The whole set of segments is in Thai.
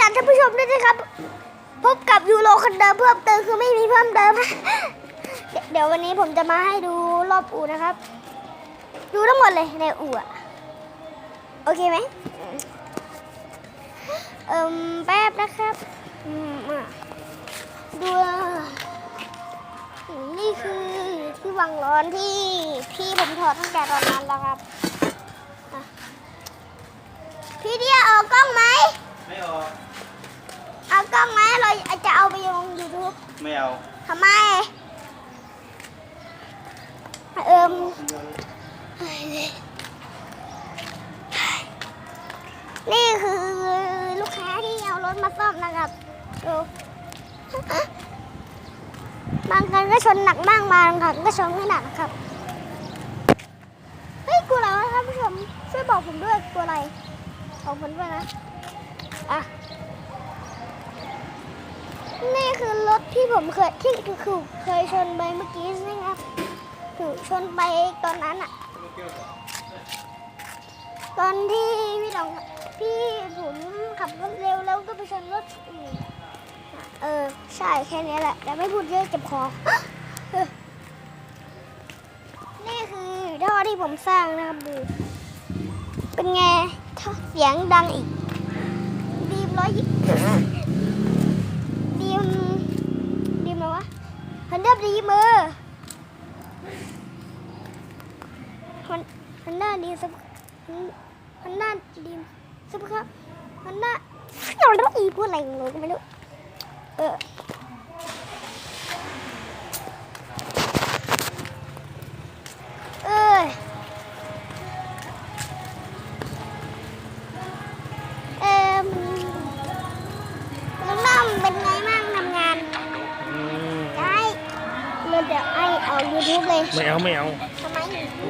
ดันท่านผู้ชมด้วยนะครับ พบกับยูโรคนเดิมเพิ่มเติมคือไม่มีเพิ่มเติมเดี๋ยวเดี๋ยววันนี้ผมจะมาให้ดูรอบอู่นะครับ ดูทั้งหมดเลยในอู่อะโอเคไหมเอิ่มแป๊บนะครับดูนี่คือที่วางร้อนที่พี่ผมถอดตั้งแต่ตอนนั้นแล้วครับพี่เดียเอากล้องไหม ไม่ออก เอากล้องไหมเราจะเอาไปลงยูทูบไม่เอาทำไมเอิมนี่คือลูกค้าที่เอารถมาซ่อมนะครับดูบางครั้งก็ชนหนักมากบางครั้งก็ชนไม่หนักนะครับ เฮ้ยกลัวอะไรวะท่านผู้ชมช่วยบอกผมด้วยกลัวอะไรบอกผมด้วยนะ อะ นี่คือรถที่ผมเคยที่คือเคยชนไปเมื่อกี้ใช่ไหมครับคือชนไปตอนนั้นอะตอนที่พี่น้องพี่ผมขับรถเร็วแล้วก็ไปชนรถอื่นเออ ใช่แค่นี้แหละ แต่ไม่พูดเยอะเจ็บคอนี่คือท่อที่ผมสร้างนะครับดู เป็นไงเสียงดังอีก ร้อยยี่ดีมดีมอะไรวะฮันด้าดีมเออฮันฮันด้าดีสับฮันด้าดีมสับครับฮันด้าเราแล้วอีพูดอะไรของเราก็ไม่รู้เออ เลยไม่เอาไม่เอาทำไม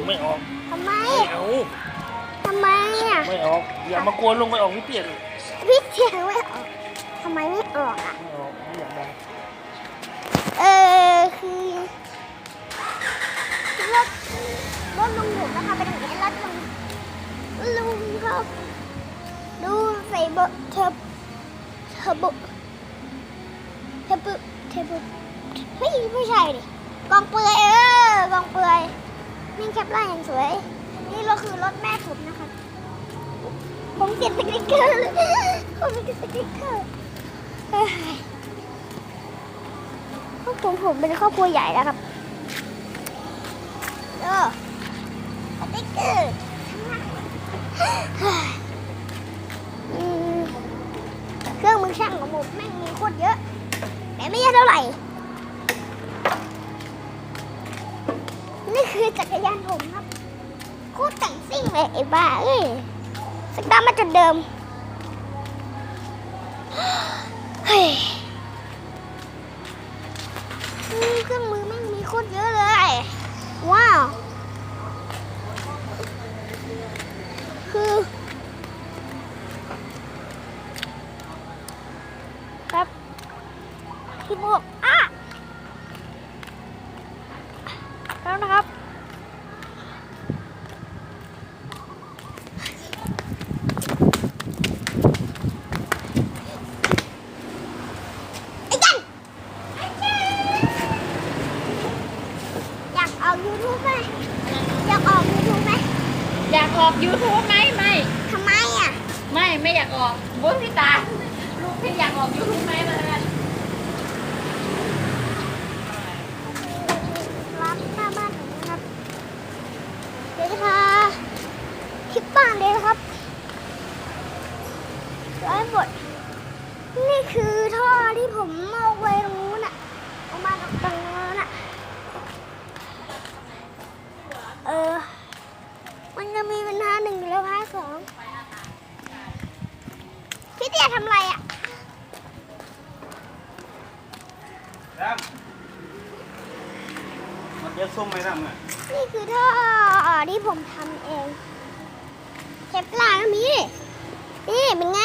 ไม่ออกทำไมไม่เอาทำไมอะไม่ออกอย่ามากวนลงไปออกพี่เปลี่ยนพี่เสียงไม่ออกทำไมไม่ออกอะไม่ออกไม่อยากดังเออคือรถรถลุงผมนะคะเป็นอย่างนี้รถลุงลุงเขาดูใส่เบอร์เทอร์เทอร์โบเทอร์โบเทอร์โบไม่ไม่ใช่ดิกองเปลือยเออกองเปลือย นี่แคปไลน์อย่างสวย นี่รถคือรถแม่ผมนะคะ ผมเปลี่ยนสติ๊กเกอร์ผมเปลี่ยนสติ๊กเกอร์เฮ้ยครอบครัวผมเป็นครอบครัวใหญ่แล้วครับเออสติ๊กเกอร์เครื่องมือช่างของผมแม่งมีโคตรเยอะ แต่ไม่เยอะเท่าไหร่ นี่คือจักรยาน ผมครับโคตรแต่งซิ่งเลยไอ้บ้าเอ้ยสกดามาจุดเดิมเฮ้ยเครื่องมือแม่มีโคตรเยอะเลย ว้าว คือครับพี่บวกอะแล้วนะครับ ไอ้ยัน อยากออกยูทูบไหมอยากออกยูทูบไหม อยากออก YouTube ไหมไม่ ทำไมอะ ไม่ไม่อยากออกบุญพี่ตาลูกพี่อยากออก YouTube ไหมมาเลยร้านหน้าบ้านผมนะครับ เดี๋ยวจะพาคลิปบ้านเลยนะครับ ร้อยบท นี่คือท่อที่ผมเอาไว้ตรงนู้นอะ เอามาตรงนู้นอะ เออ มันจะมีปัญหาหนึ่งแล้วพาร์ทสองพี่เตี้ยทำอะไรอะดำมันจะส้มไหมดำอะนี่คือท่อที่ผมทำเองเก็บลาก็มีนี่เป็นไง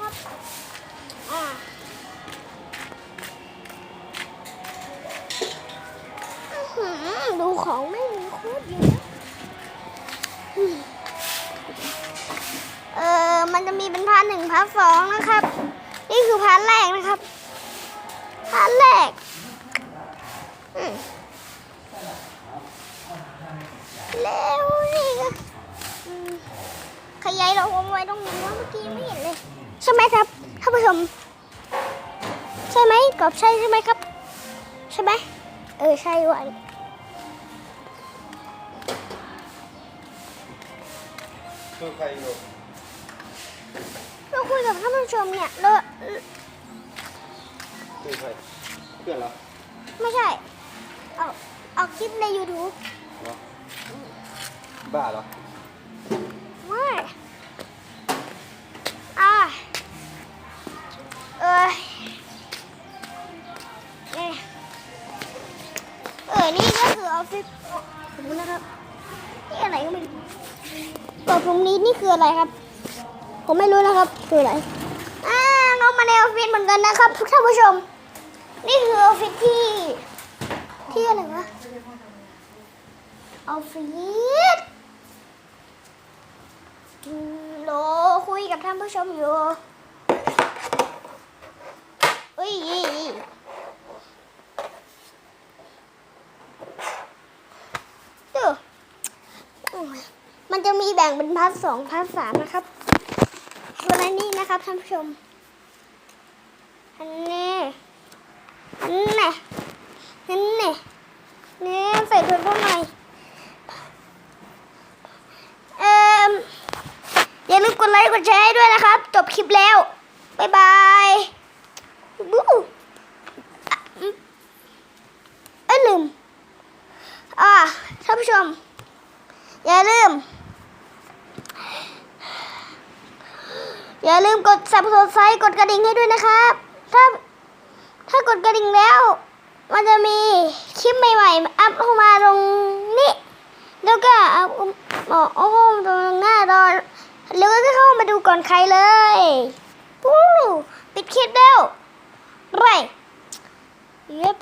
ครับดูของไม่มีคูดเยอะเออมันจะมีเป็นพันหนึ่งพันสองนะครับ นี่คือพันแรกนะครับพันแรกเร็วนี่ขยายเราไว้ตรงนี้ ช่ไหมครับท่านผู้ชม ใช่ไหมกรอบใช่ใช่ไหมครับ ใช่ไหมเออใช่ว่ะคือใครอยู่เราคุยกับท่านผู้ชมเนี่ยเราคือใครเพื่อนเหรอไม่ใช่เอาเอาคลิปใน YouTube เหรอบ้าเหรอ กรอบตรงนี้นี่คืออะไรครับ ผมไม่รู้นะครับคืออะไรอ่าเรามาในออฟฟิศเหมือนกันนะครับทุกท่านผู้ชม นี่คือออฟฟิศที่ที่อะไรวะออฟฟิศอืมโลคุยกับท่านผู้ชมอยู่เอ้ยดูอื มันจะมีแบ่งเป็นพาร์ทสองพาร์ทสามนะครับส่วนอันนี้นะครับท่านผู้ชม อันนี้ อันนี้อันนี้นี่ใส่ถ้วยพวกหน่อยเอ่ออย่าลืมกดไลค์กดแชร์ให้ด้วยนะครับ จบคลิปแล้ว บ๊ายบายบู๊อะอืมเอ้ยลืมอ่าท่านผู้ชม อย่าลืม อย่าลืมกด subscribe กดกระดิ่งให้ด้วยนะครับ ถ้าถ้ากดกระดิ่งแล้ว มันจะมีคลิปใหม่ๆ อัพเข้ามาตรงนี้ แล้วก็อาเอาเอาเอาตรงหน้าดอแล้วก็เข้ามาดูก่อนใครเลยปู้ปิดคลิปแล้วไรเย็บ